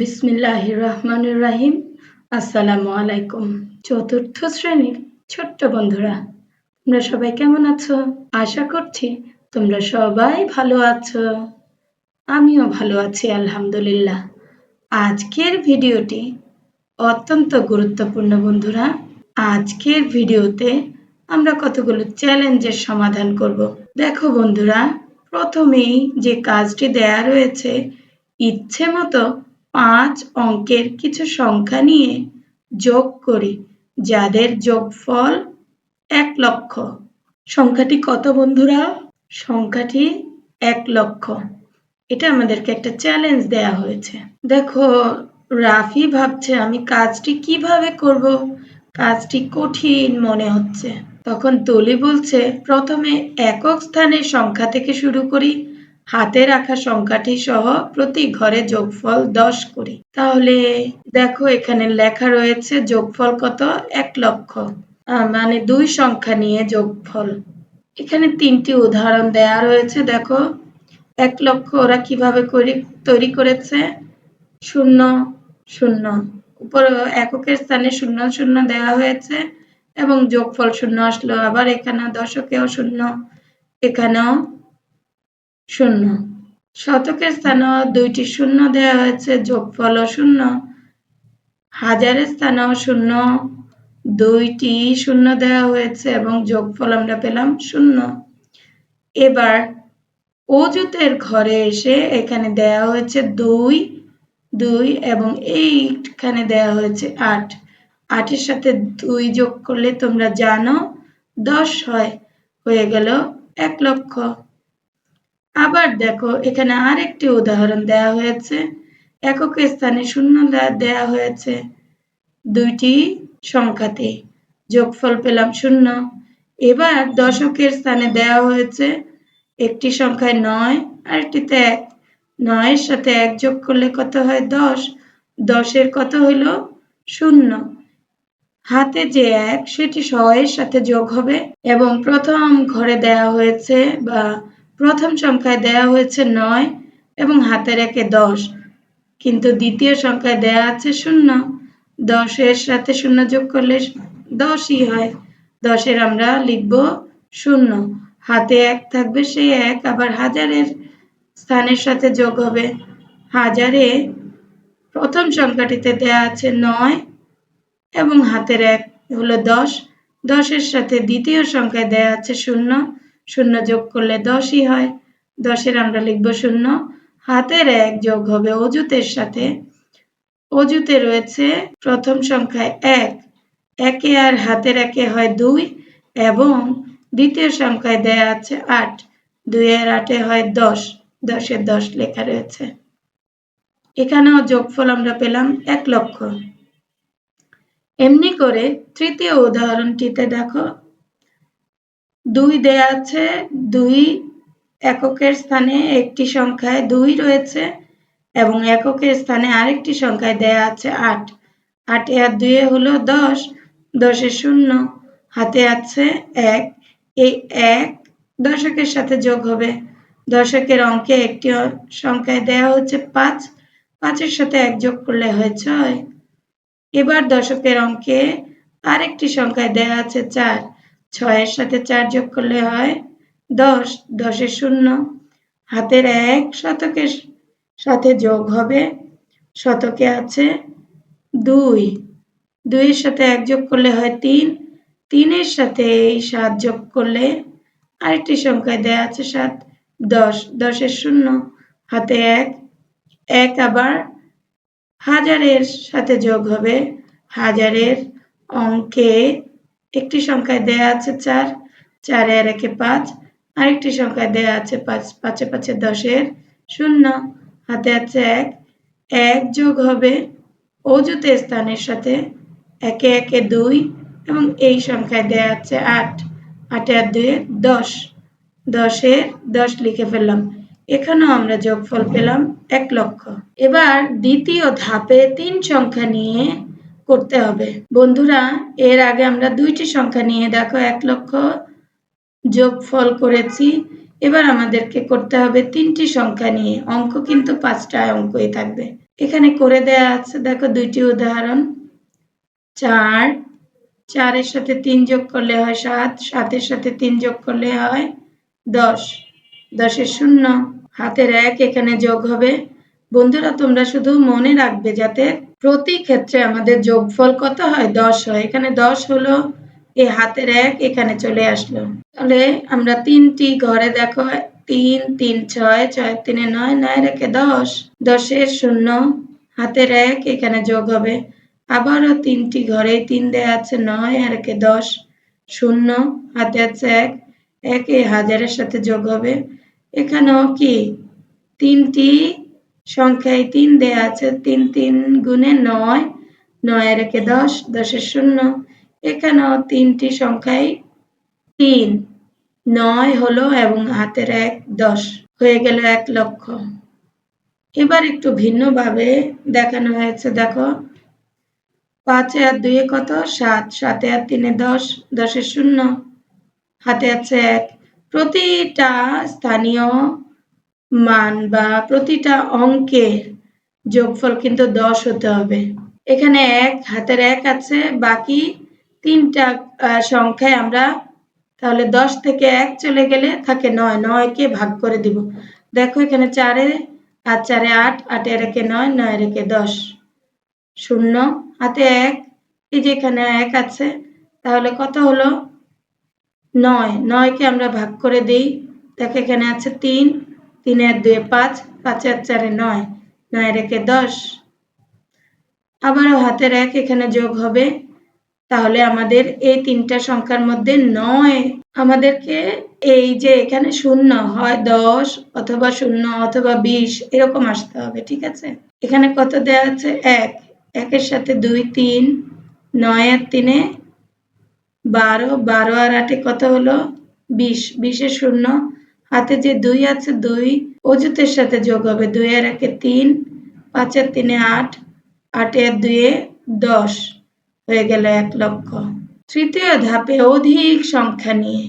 বিসমিল্লাহ রহমানুর রাহিম আসসালামু আলাইকুম চতুর্থ শ্রেণির ছোট্ট বন্ধুরা, তোমরা সবাই কেমন আছো? আশা করছি তোমরা সবাই ভালো আছো। আমিও ভালো আছি, আলহামদুলিল্লাহ। আজকের ভিডিওটি অত্যন্ত গুরুত্বপূর্ণ বন্ধুরা। আজকের ভিডিওতে আমরা কতগুলো চ্যালেঞ্জের সমাধান করব। দেখো বন্ধুরা, প্রথমেই যে কাজটি দেয়া রয়েছে, ইচ্ছে মতো পাঁচ অঙ্কের কিছু সংখ্যা নিয়ে যোগ করি, যাদের যোগফল এক লক্ষ। সংখ্যাটি কত বন্ধুরা? সংখ্যাটি এক লক্ষ। এটা আমাদেরকে একটা চ্যালেঞ্জ দেয়া হয়েছে। দেখো, রাফি ভাবছে, আমি কাজটি কীভাবে করব? কাজটি কঠিন মনে হচ্ছে। তখন তলি বলছে, প্রথমে একক স্থানের সংখ্যা থেকে শুরু করি হাতে রাখা সংখ্যাটি সহ প্রতি ঘরে যোগফল দশ করি। তাহলে দেখো এখানে লেখা রয়েছে যোগফল কত? এক লক্ষ। মানে দুই সংখ্যা নিয়ে যোগফল। এখানে তিনটি উদাহরণ দেয়া রয়েছে, দেখো। এক লক্ষ ওরা কীভাবে তৈরি করেছে? শূন্য শূন্য। উপর এককের স্থানে শূন্য শূন্য দেওয়া হয়েছে এবং যোগফল শূন্য আসলো। আবার এখানে দশকেও শূন্য, এখানেও শূন্য। শতকের স্থানেও দুইটি শূন্য দেওয়া হয়েছে, যোগফলও শূন্য। হাজারের স্থানেও শূন্য, দুইটি শূন্য দেওয়া হয়েছে এবং যোগফল আমরা পেলাম শূন্য। এবার অজুতের ঘরে এসে এখানে দেয়া হয়েছে দুই দুই এবং এইখানে দেয়া হয়েছে আট। আটের সাথে দুই যোগ করলে তোমরা জানো, দশ হয়, হয়ে গেল এক লক্ষ। আবার দেখো, এখানে আরেকটি উদাহরণ দেয়া হয়েছে। একক স্থানে শূন্য দেয়া হয়েছে দুইটি সংখ্যাতে। যোগফল পেলাম শূন্য। এবার দশকের স্থানে দেওয়া হয়েছে একটি সংখ্যায় নয় আর একটিতে এক। নয়ের সাথে এক যোগ করলে কত হয়? দশ। দশের কত হইল শূন্য। হাতে যে এক, সেটি শয়ের সাথে যোগ হবে এবং প্রথম ঘরে দেয়া হয়েছে বা প্রথম সংখ্যায় দেয়া হয়েছে নয় এবং হাতের একে দশ। কিন্তু দ্বিতীয় সংখ্যায় দেয়া আছে শূন্য। দশের সাথে শূন্য যোগ করলে দশই হয়। দশের আমরা লিখব শূন্য। হাতে এক থাকবে, সেই এক আবার হাজারের স্থানের সাথে যোগ হবে। হাজারে প্রথম সংখ্যাটিতে দেয়া আছে নয় এবং হাতের এক হলো দশ। দশের সাথে দ্বিতীয় সংখ্যায় দেয়া আছে শূন্য। শূন্য যোগ করলে দশই হয়। দশের আমরা লিখব শূন্য। হাতের এক যোগ হবে অজুতের সাথে। অজুতে রয়েছে প্রথম সংখ্যায় এক। একে আর হাতের একে হয় দুই এবং দ্বিতীয় সংখ্যায় দেয়া আছে আট। দুই আর আটে হয় দশ। দশের দশ লেখা রয়েছে। এখানেও যোগফল আমরা পেলাম এক লক্ষ। এমনি করে তৃতীয় উদাহরণটিতে দেখো দুই দেয়া আছে, দুই এককের স্থানে একটি সংখ্যায় দুই রয়েছে এবং এককের স্থানে আরেকটি সংখ্যায় দেয়া আছে আট। আটে আর দুয়ে হলো দশ, দশে শূন্য, হাতে আছে এক। এই এক দশকের সাথে যোগ হবে। দশকের অঙ্কে একটি সংখ্যায় দেয়া হচ্ছে পাঁচ, পাঁচের সাথে এক যোগ করলে হয় ছয়। এবার দশকের অঙ্কে আরেকটি সংখ্যায় দেয়া আছে চার। ছয়ের সাথে চার যোগ করলে হয় দশ। দশের শূন্য। হাতের এক শতকের সাথে যোগ হবে শতকে আছে দুই। দুইয়ের সাথে এক যোগ করলে হয় তিন। তিনের সাথে এই সাত যোগ করলে আরেকটি সংখ্যায় দেয়া আছে সাত। দশ। দশের শূন্য। হাতে এক। এক আবার হাজারের সাথে যোগ হবে হাজারের অঙ্কে একটি সংখ্যায় দেয়া আছে চার চার এর একে পাঁচ, আরেকটি সংখ্যায় দেয়া আছে পাঁচ, পাঁচে পাঁচে দশের শূন্য। হাতে আছে এক এক যোগ হবে অজুতে স্থানের সাথে একে একে দুই এবং এই সংখ্যায় দেয়া আছে আট, আটে আর দুয়ে দশ। দশের দশ লিখে ফেললাম। এখানেও আমরা যোগফল পেলাম এক লক্ষ। এবার দ্বিতীয় ধাপে তিন সংখ্যা নিয়ে করতে হবে। বন্ধুরা, এর আগে আমরা দুইটি সংখ্যা নিয়ে দেখো, এক লক্ষ যোগফল করেছি। এবার আমাদেরকে করতে হবে তিনটি সংখ্যা নিয়ে। অঙ্ক কিন্তু পাঁচটা অঙ্কই থাকবে। এখানে করে দেয়া আছে, দেখো দুইটি উদাহরণ। চার, চারের সাথে তিন যোগ করলে হয় সাত, সাতের সাথে তিন যোগ করলে হয় দশ। দশের শূন্য, হাতের এক এখানে যোগ হবে। বন্ধুরা, তোমরা শুধু মনে রাখবে যাতে প্রতি ক্ষেত্রে আমাদের যোগফল কত হয়? দশ হয়। এখানে দশ হলো এই হাতের এক, এখানে চলে আসলো। তাহলে আমরা তিনটি ঘরে দেখো, তিন তিন, ছয় ছয়, তিনে নয় নয় রেখে দশ। দশের শূন্য, হাতের এক, এখানে যোগ হবে। আবারও তিনটি ঘরে তিন দেয়া আছে, নয়, আর একে দশ। শূন্য, হাতে আছে এক এক হাজারের সাথে যোগ হবে। এখানেও কি? তিনটি সংখ্যায় তিন দেয়া আছে, তিন তিন গুণে নয় নয় একে দশ দশের শূন্য। এখানেও তিনটি সংখ্যায় তিন, নয় হলো এবং হাতের এক দশ। হয়ে গেল এক লক্ষ। এবার একটু ভিন্নভাবে দেখানো হয়েছে, দেখো। পাঁচে আর দুয়ে কত? সাত। সাতে আর তিনে দশ দশের শূন্য। হাতে আছে এক। প্রতিটা স্থানীয় মান বা প্রতিটা অঙ্কের যোগফল কিন্তু দশ হতে হবে। এখানে এক, হাতের এক আছে, বাকি তিনটা সংখ্যায় আমরা তাহলে দশ থেকে এক চলে গেলে থাকে নয়, নয়কে ভাগ করে দিব। দেখো এখানে চারে আর চারে আট, আটে রেখে নয় নয় রেখে দশ। শূন্য, হাতে এক, এই যে এখানে এক আছে, তাহলে কত হলো? নয়, নয়কে আমরা ভাগ করে দিই। দেখো এখানে আছে তিন তিনের দুয়ে পাঁচ পাঁচের চারে নয় নয় রেখে দশ। আবারও হাতের এক, এখানে যোগ হবে। তাহলে আমাদের এই তিনটা সংখ্যার মধ্যে নয়। আমাদেরকে এই যে এখানে শূন্য হয় দশ অথবা শূন্য অথবা বিশ, এরকম আসতে হবে, ঠিক আছে? এখানে কত দেওয়া আছে? এক। একের সাথে দুই তিন, নয় আর তিনে বারো বারো আর আটে কত হলো? বিশ। বিশের শূন্য হাতে যে দুই আছে দুই অজুতের সাথে যোগ হবে দুই আর একে তিন পাঁচের তিনে আট আটের দুয়ে দশ। হয়ে গেল এক লক্ষ। তৃতীয় ধাপে অধিক সংখ্যা নিয়ে।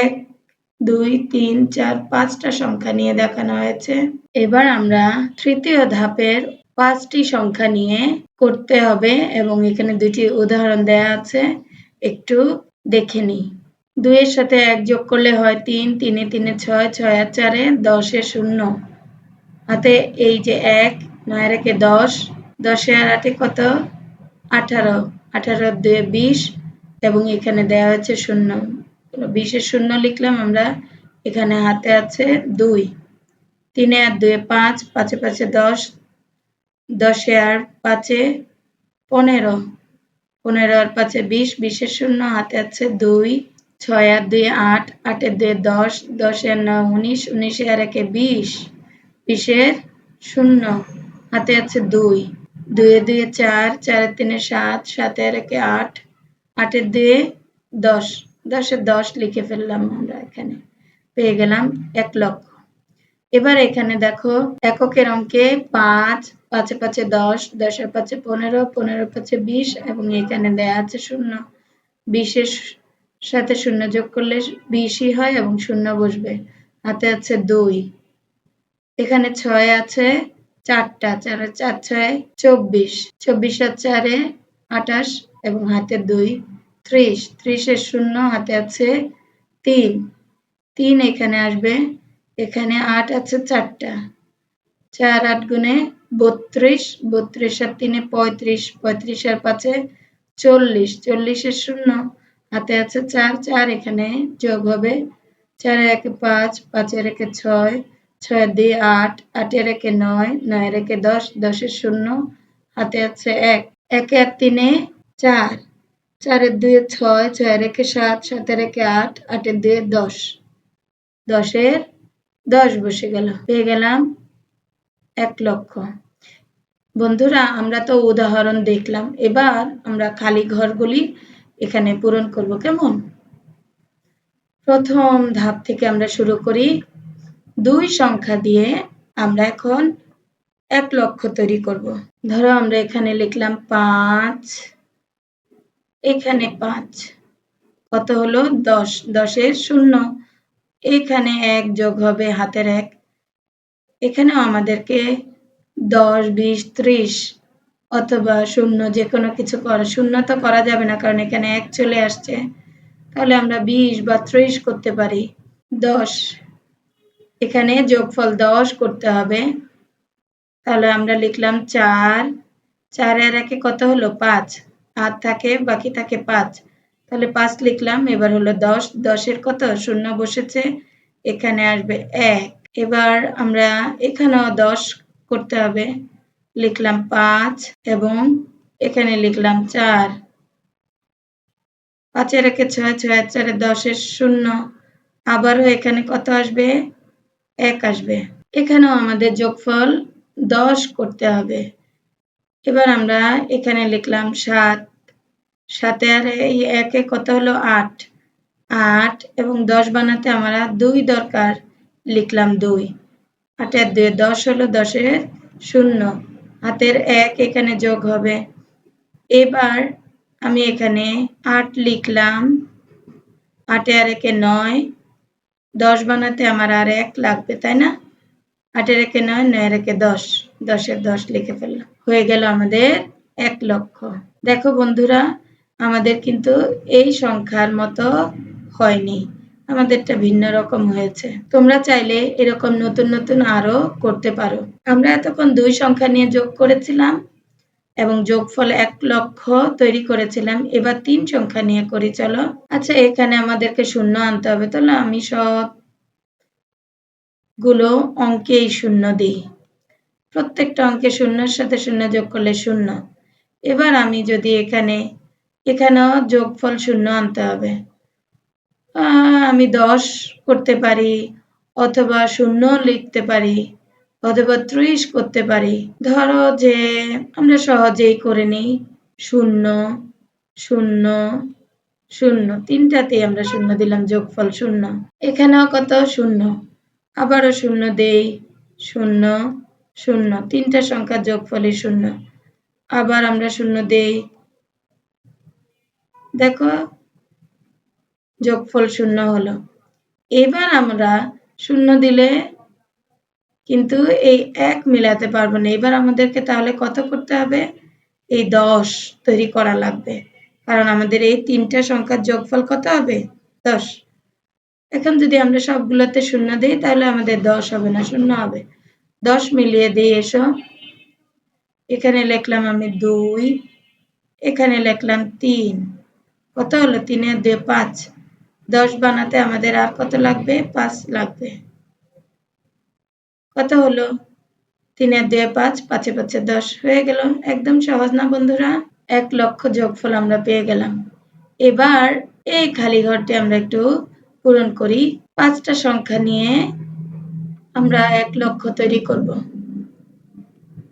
এক, দুই, তিন, চার, পাঁচটা সংখ্যা নিয়ে দেখানো হয়েছে। এবার আমরা তৃতীয় ধাপের পাঁচটি সংখ্যা নিয়ে করতে হবে এবং এখানে দুটি উদাহরণ দেয়া আছে। একটু দেখে নিই। দুইয়ের সাথে এক যোগ করলে হয় তিন, তিনে তিনে ছয় ছয় আর চারে দশে শূন্য। হাতে এই যে এক নয় রেখে দশ, দশে আর আটে কত? আঠারো। আঠারো দুয়ে বিশ এবং এখানে দেওয়া হয়েছে শূন্য। বিশের শূন্য লিখলাম আমরা, এখানে হাতে আছে দুই। তিনে আর দুয়ে পাঁচ, পাঁচে পাঁচে দশ, দশে আর পাঁচে পনেরো। পনেরো আর পাঁচে বিশ, বিশের শূন্য, হাতে আছে দুই। ছয় আর দুই আট, আটের দুয়ে দশ, দশের নয় উনিশ, উনিশে আর একে বিশ, বিশের শূন্য, হাতে আছে দুই। দুয়ে দুয়ে চার, চারের তিনে সাত সাতের একে আট, আটের দুয়ে দশ। দশের দশ লিখে ফেললাম আমরা এখানে। পেয়ে গেলাম এক লক্ষ। এবার এখানে দেখো এককের অঙ্কে পাঁচ, পাঁচে পাঁচে দশ, দশের পাঁচে পনেরো পনেরো পাঁচে বিশ, এবং এখানে দেয়া আছে শূন্য। বিশের সাথে শূন্য যোগ করলে বিশই হয় এবং শূন্য বসবে। হাতে আছে দুই। এখানে ছয় আছে, চারটা, চার চার, ছয়, চব্বিশ। চব্বিশ আর চারে আঠাশ এবং হাতে দুই। ত্রিশ। ত্রিশের শূন্য, হাতে আছে তিন। তিন এখানে আসবে। এখানে আট আছে চারটা। চার আট গুণে বত্রিশ। বত্রিশ আর তিনে পঁয়ত্রিশ। পঁয়ত্রিশ আর পাঁচে চল্লিশ। চল্লিশের শূন্য। হাতে আছে চার চার এখানে যোগ হবে। চারে একে পাঁচ পাঁচের একে ছয় ছয় দিয়ে আট আটের একে নয় নয়ের একে দশ দশের শূন্য, হাতে আছে এক। একে আর তিনে চার। চারের দুয়ে ছয় ছয়ের একে সাত সাতের একে আট আটের দুয়ে দশ। দশের দশ বসে গেল। পেয়ে গেলাম এক লক্ষ। বন্ধুরা, আমরা তো উদাহরণ দেখলাম। এবার আমরা খালি ঘরগুলি এখানে পূরণ করব কেমন? প্রথম ধাপ থেকে আমরা শুরু করি। দুই সংখ্যা দিয়ে আমরা এখন এক লক্ষ তৈরি করব। ধরো আমরা এখানে লিখলাম পাঁচ। এখানে পাঁচ। কত হলো? দশ। দশের শূন্য। এখানে এক যোগ হবে হাতের এক। এখানেও আমাদেরকে দশ, বিশ, ত্রিশ অথবা শূন্য যে কোনো কিছু করা, শূন্য তো করা যাবে না, কারণ এখানে এক চলে আসছে। তাহলে আমরা বিশ বা ত্রিশ করতে পারি। দশ। এখানে যোগফল দশ করতে হবে। তাহলে আমরা লিখলাম চার। চার এর একে কত হলো? পাঁচ। আর থাকে, বাকি থাকে পাঁচ। তাহলে পাঁচ লিখলাম, এবার হলো দশ। দশের কত? শূন্য বসেছে। এখানে আসবে এক। এবার আমরা এখানেও দশ করতে হবে। লিখলাম পাঁচ এবং এখানে লিখলাম চার। পাঁচের একে ছয় ছয় চারে দশের শূন্য। আবারও এখানে কত আসবে? এক আসবে। এখানেও আমাদের যোগফল দশ করতে হবে। এবার আমরা এখানে লিখলাম সাত। সাথে আর এই একে কত হলো? আট। আট এবং দশ বানাতে আমরা দুই দরকার, লিখলাম দুই। আটের দুই দশ হলো, দশের শূন্য। হাতের এক এখানে যোগ হবে। এবার আমি এখানে আট লিখলাম। আটে আর একে নয়। দশ বানাতে আমার আর এক লাগবে, তাই না? আটের একে নয়, নয়ের একে দশ। দশের দশ লিখে ফেললাম। হয়ে গেল আমাদের এক লক্ষ। দেখো বন্ধুরা, আমাদের কিন্তু এই সংখ্যার মতো হয়নি। আমাদেরটা ভিন্ন রকম হয়েছে। তোমরা চাইলে এরকম নতুন নতুন আরও করতে পারো। আমরা এতক্ষণ দুই সংখ্যা নিয়ে যোগ করেছিলাম এবং যোগফল এক লক্ষ তৈরি করেছিলাম। এবার তিন সংখ্যা নিয়ে করি, চলো। আচ্ছা এখানে আমাদেরকে শূন্য আনতে হবে। তাহলে আমি সবগুলো অঙ্কেই শূন্য দিই। প্রত্যেকটা অঙ্কে শূন্যের সাথে শূন্য যোগ করলে শূন্য। এবার আমি যদি এখানে, এখানেও যোগফল শূন্য আনতে হবে। আমি দশ করতে পারি, অথবা শূন্য লিখতে পারি, অথবা ত্রিশ করতে পারি। ধরো যে আমরা সহজেই করে নিই, শূন্য শূন্য শূন্য। তিনটাতেই আমরা শূন্য দিলাম, যোগফল শূন্য। এখানেও কত? শূন্য। আবারও শূন্য দেই, শূন্য শূন্য। তিনটা সংখ্যার যোগফলই শূন্য। আবার আমরা শূন্য দেই। দেখো যোগফল শূন্য হলো। এবার আমরা শূন্য দিলে কিন্তু এই এক মিলাতে পারব না। এবার আমাদেরকে তাহলে কত করতে হবে? এই দশ তৈরি করা লাগবে। কারণ আমাদের এই তিনটা সংখ্যার যোগফল কত হবে? দশ। এখন যদি আমরা সবগুলোতে শূন্য দিই, তাহলে আমাদের দশ হবে না, শূন্য হবে। দশ মিলিয়ে দিই এসো। এখানে লিখলাম আমি দুই, এখানে লিখলাম তিন। কত হলো? তিনের দুই, পাঁচ। দশ বানাতে আমাদের আর কত লাগবে? পাঁচ লাগবে। কত হলো? তিনের দুই পাঁচ, পাঁচে পাঁচে দশ। হয়ে গেল। একদম সহজ না বন্ধুরা? এক লক্ষ যোগফল আমরা পেয়ে গেলাম। এবার এই খালি ঘরটি আমরা একটু পূরণ করি। পাঁচটা সংখ্যা নিয়ে আমরা এক লক্ষ তৈরি করব।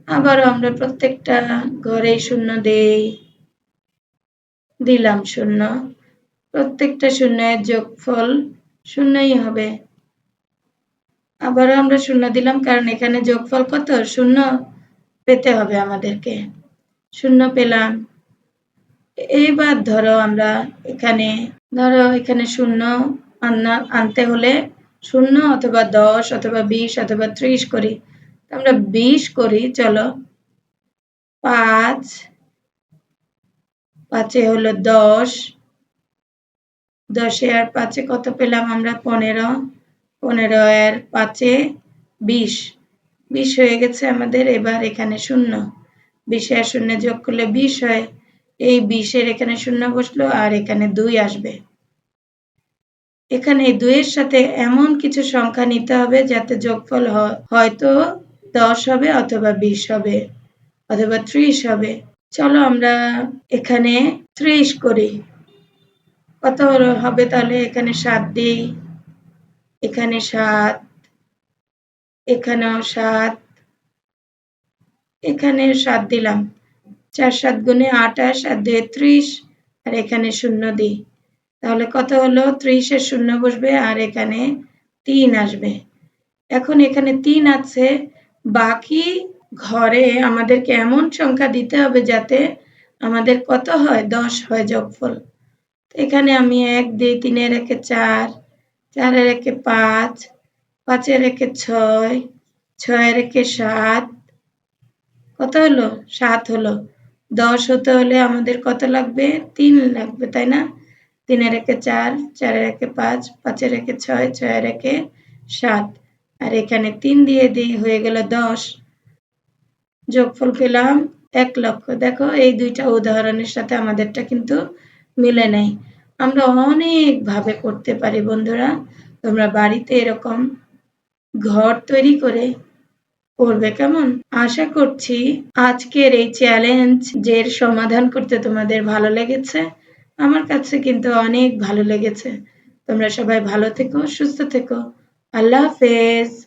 আবারও আমরা প্রত্যেকটা ঘরে শূন্য দেই। দিলাম শূন্য। প্রত্যেকটা শূন্যের যোগফল শূন্যই হবে। আবারও আমরা শূন্য দিলাম, কারণ এখানে যোগফল কত? শূন্য পেতে হবে আমাদেরকে। শূন্য পেলাম। এইবার ধরো আমরা এখানে, ধরো এখানে শূন্য আনা আনতে হলে শূন্য অথবা দশ অথবা বিশ অথবা ত্রিশ করি। আমরা বিশ করি, চলো। পাঁচ, পাঁচে হলো দশ দশে আর পাঁচে কত পেলাম আমরা? পনেরো। পনেরো আর পাঁচে বিশ। বিশ হয়ে গেছে আমাদের, এবার এখানে শূন্য। বিশে আর শূন্য যোগ করলে বিশ হয়। এই বিশের এখানে শূন্য বসল আর এখানে দুই আসবে। এখানে দুইয়ের সাথে এমন কিছু সংখ্যা নিতে হবে যাতে যোগফল হয়তো দশ হবে অথবা বিশ হবে অথবা ত্রিশ হবে। চলো আমরা এখানে ত্রিশ করি। কত হবে তাহলে? এখানে সাত দিই, এখানে সাত, এখানেও সাত এখানে সাত দিলাম। চার সাত গুণে আঠাশ, আর দুই ত্রিশ, আর এখানে শূন্য দিই। তাহলে কত হলো? ত্রিশের শূন্য বসবে, আর এখানে তিন আসবে। এখন এখানে তিন আছে। বাকি ঘরে আমাদেরকে এমন সংখ্যা দিতে হবে যাতে আমাদের কত হয়? দশ হয় যোগফল। এখানে আমি এক, দিই, তিনের একে চার, চারের একে পাঁচ, পাঁচের একে ছয়, ছয়ের একে সাত। কত হলো? সাত হলো। দশ হতে হলে আমাদের কত লাগবে? তিন লাগবে, তাই না? তিনের একে চার, চারের একে পাঁচ, পাঁচের একে ছয়, ছয়ের একে সাত। আর এখানে তিন দিয়ে দিয়ে হয়ে গেল দশ। যোগফল পেলাম এক লক্ষ। দেখো, এই দুইটা উদাহরণের সাথে আমাদেরটা কিন্তু মিলে নেই। আমরা অনেক ভাবে করতে পারি বন্ধুরা। তোমরা বাড়িতে এরকম ঘর তৈরি করে করবে কেমন? আশা করছি আজকের এই চ্যালেঞ্জ যের সমাধান করতে তোমাদের ভালো লেগেছে, আমার কাছে কিন্তু অনেক ভালো লেগেছে। তোমরা সবাই ভালো থেকো, সুস্থ থেকো। আল্লাহ হাফেজ।